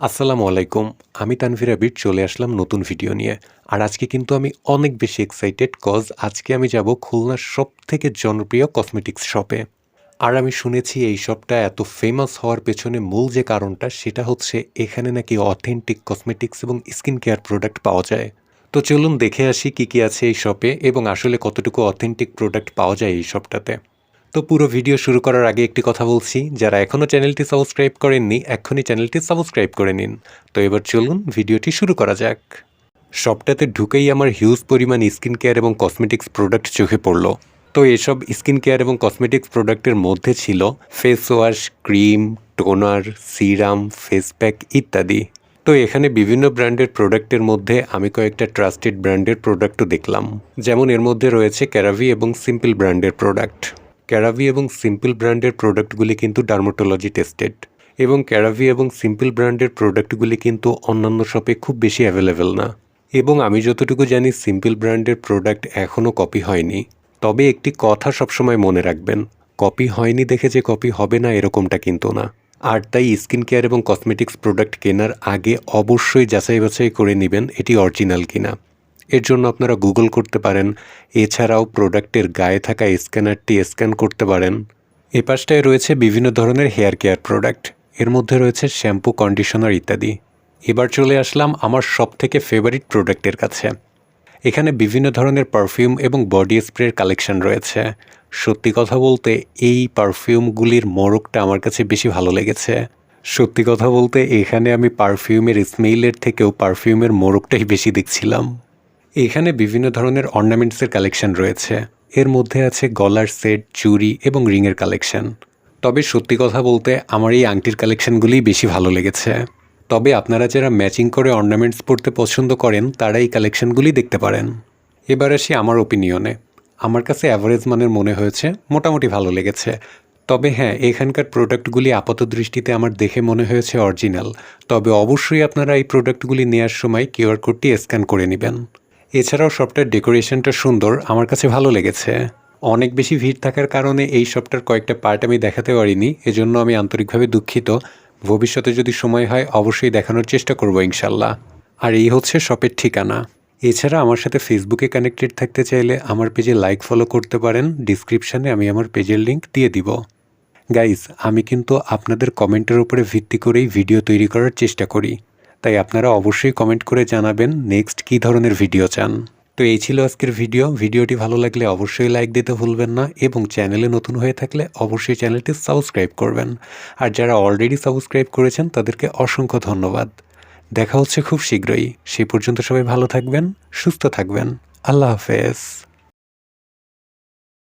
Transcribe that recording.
আসসালামু আলাইকুম। আমি তানভীর আবির চলে আসলাম নতুন ভিডিও নিয়ে। আর আজকে কিন্তু আমি অনেক বেশি এক্সাইটেড কজ আজকে আমি যাব খুলনার সব থেকে জনপ্রিয় কসমেটিক্স শপে আর আমি শুনেছি এই শপটা এত ফেমাস হওয়ার পেছনে মূল যে কারণটা, সেটা হচ্ছে এখানে নাকি অথেন্টিক কসমেটিক্স এবং স্কিন কেয়ার প্রোডাক্ট পাওয়া যায়। তো চলুন দেখে আসি কী কী আছে এই শপে এবং আসলে কতটুকু অথেন্টিক প্রোডাক্ট পাওয়া যায় এই শপটাতে তো পুরো ভিডিও শুরু করার আগে একটি কথা বলছি, যারা এখনও চ্যানেলটি সাবস্ক্রাইব করেননি, এক্ষুনি চ্যানেলটি সাবস্ক্রাইব করে নিন। তো এবার চলুন ভিডিওটি শুরু করা যাক। শপটাতে ঢুকেই আমার হিউজ পরিমাণ স্কিন কেয়ার এবং কসমেটিক্স প্রোডাক্ট চোখে পড়ল। তো এসব স্কিন কেয়ার এবং কসমেটিক্স প্রোডাক্টের মধ্যে ছিল face wash cream toner serum face pack ইত্যাদি। তো এখানে বিভিন্ন ব্র্যান্ডের প্রোডাক্টের মধ্যে আমি কয়েকটা ট্রাস্টেড ব্র্যান্ডের প্রোডাক্টও দেখলাম। যেমন এর মধ্যে রয়েছে ক্যারাভি এবং সিম্পল ব্র্যান্ডের প্রোডাক্ট ক্যারাভি এবং সিম্পল ব্র্যান্ডের প্রোডাক্টগুলি কিন্তু ডার্মাটোলজি টেস্টেড এবং ক্যারাভি এবং সিম্পল ব্র্যান্ডের প্রোডাক্টগুলি কিন্তু অন্যান্য শপে খুব বেশি অ্যাভেলেবেল না। এবং আমি যতটুকু জানি সিম্পল ব্র্যান্ডের প্রোডাক্ট এখনও কপি হয়নি। তবে একটি কথা সবসময় মনে রাখবেন কপি হয়নি দেখে যে কপি হবে না এরকমটা কিন্তু না। আর তাই স্কিন কেয়ার এবং কসমেটিক্স প্রোডাক্ট কেনার আগে অবশ্যই যাচাই বাছাই করে নেবেন এটি অরিজিনাল কিনা। এর জন্য আপনারা গুগল করতে পারেন। এছাড়াও প্রোডাক্টের গায়ে থাকা স্ক্যানারটি স্ক্যান করতে পারেন। এ পাশটায় রয়েছে বিভিন্ন ধরনের হেয়ার কেয়ার প্রোডাক্টের মধ্যে রয়েছে শ্যাম্পু কন্ডিশনার ইত্যাদি। এবার চলে আসলাম আমার সব থেকে ফেভারিট প্রোডাক্টের কাছে। এখানে বিভিন্ন ধরনের পারফিউম এবং বডি স্প্রের কালেকশন রয়েছে। সত্যি কথা বলতে, এই পারফিউমগুলির মোড়কটা আমার কাছে বেশি ভালো লেগেছে। সত্যি কথা বলতে, এখানে আমি পারফিউমের স্মেইলের থেকেও পারফিউমের মোড়কটাই বেশি দেখছিলাম। এখানে বিভিন্ন ধরনের অর্নামেন্টসের কালেকশন রয়েছে। এর মধ্যে আছে গলার সেট, চুড়ি এবং রিংয়ের কালেকশন। তবে সত্যি কথা বলতে আমার এই আংটির কালেকশনগুলিই বেশি ভালো লেগেছে। তবে আপনারা যারা ম্যাচিং করে অর্নামেন্টস পরতে পছন্দ করেন, তারা এই কালেকশনগুলি দেখতে পারেন। এবার আসি আমার ওপিনিয়নে আমার কাছে অ্যাভারেজ মানের মনে হয়েছে, মোটামুটি ভালো লেগেছে। তবে হ্যাঁ এখানকার প্রোডাক্টগুলি আপাত দৃষ্টিতে আমার দেখে মনে হয়েছে অরিজিনাল তবে অবশ্যই আপনারা এই প্রোডাক্টগুলি নেওয়ার সময় কিউআর কোডটি স্ক্যান করে নেবেন। এছাড়াও শপটার ডেকোরেশনটা সুন্দর, আমার কাছে ভালো লেগেছে। অনেক বেশি ভিড় থাকার কারণে এই শপটার কয়েকটা পার্ট আমি দেখাতে পারিনি, এজন্য আমি আন্তরিকভাবে দুঃখিত। ভবিষ্যতে যদি সময় হয়, অবশ্যই দেখানোর চেষ্টা করব ইনশাল্লাহ। আর এই হচ্ছে শপের ঠিকানা। এছাড়া আমার সাথে ফেসবুকে কানেক্টেড থাকতে চাইলে আমার পেজে লাইক ফলো করতে পারেন, ডিসক্রিপশানে আমি আমার পেজের লিঙ্ক দিয়ে দিব। গাইজ, আমি কিন্তু আপনাদের কমেন্টের উপরে ভিত্তি করেই ভিডিও তৈরি করার চেষ্টা করি। তাই আপনারা অবশ্যই কমেন্ট করে জানাবেন নেক্সট কী ধরনের ভিডিও চান। তো এই ছিল আজকের ভিডিও ভিডিওটি ভালো লাগলে অবশ্যই লাইক দিতে ভুলবেন না এবং চ্যানেলে নতুন হয়ে থাকলে অবশ্যই চ্যানেলটি সাবস্ক্রাইব করবেন। আর যারা অলরেডি সাবস্ক্রাইব করেছেন, তাদেরকে অসংখ্য ধন্যবাদ। দেখা হচ্ছে খুব শীঘ্রই। সেই পর্যন্ত সবাই ভালো থাকবেন, সুস্থ থাকবেন। আল্লাহ হাফেজ।